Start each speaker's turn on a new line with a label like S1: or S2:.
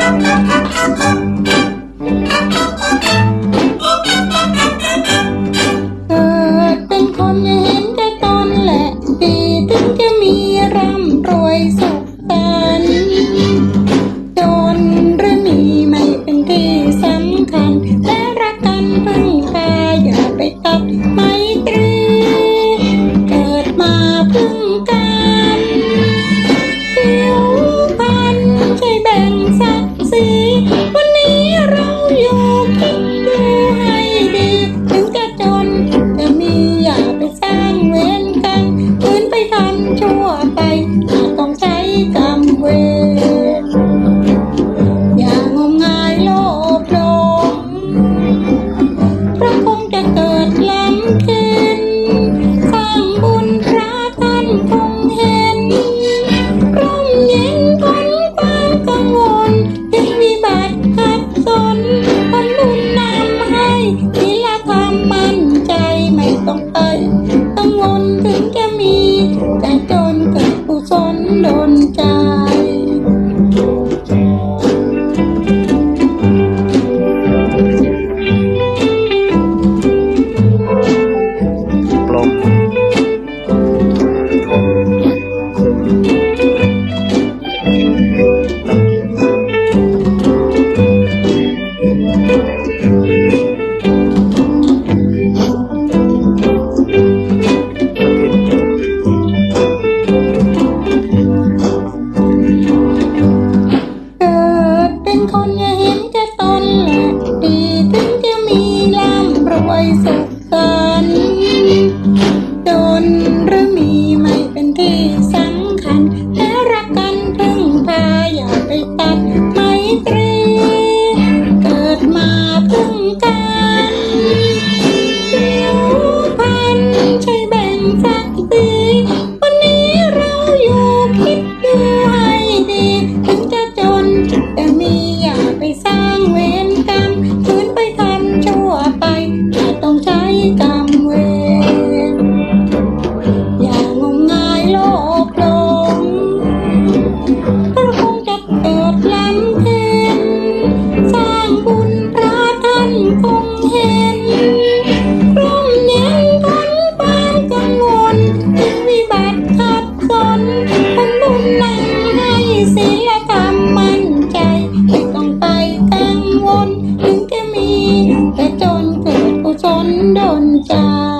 S1: เกิดเป็นคนเห็นแต่ตนแหละ ปีถึงจะมีร่ำรวยสุขันตนรืมีไม่เป็นที่สำคัญ และรักกันพึ่งพาอย่าไปตัดไมตีเกิดมาพึ่งกันผิวพันใช่แบ่ง วันนี้เราอยู่คิดดูให้ดี ถึงจะจนจะมีอย่าไปสร้างเวรกันคืนไปทำชั่วไปต้องใช้กำเวร we sang with. chốn đồn trà.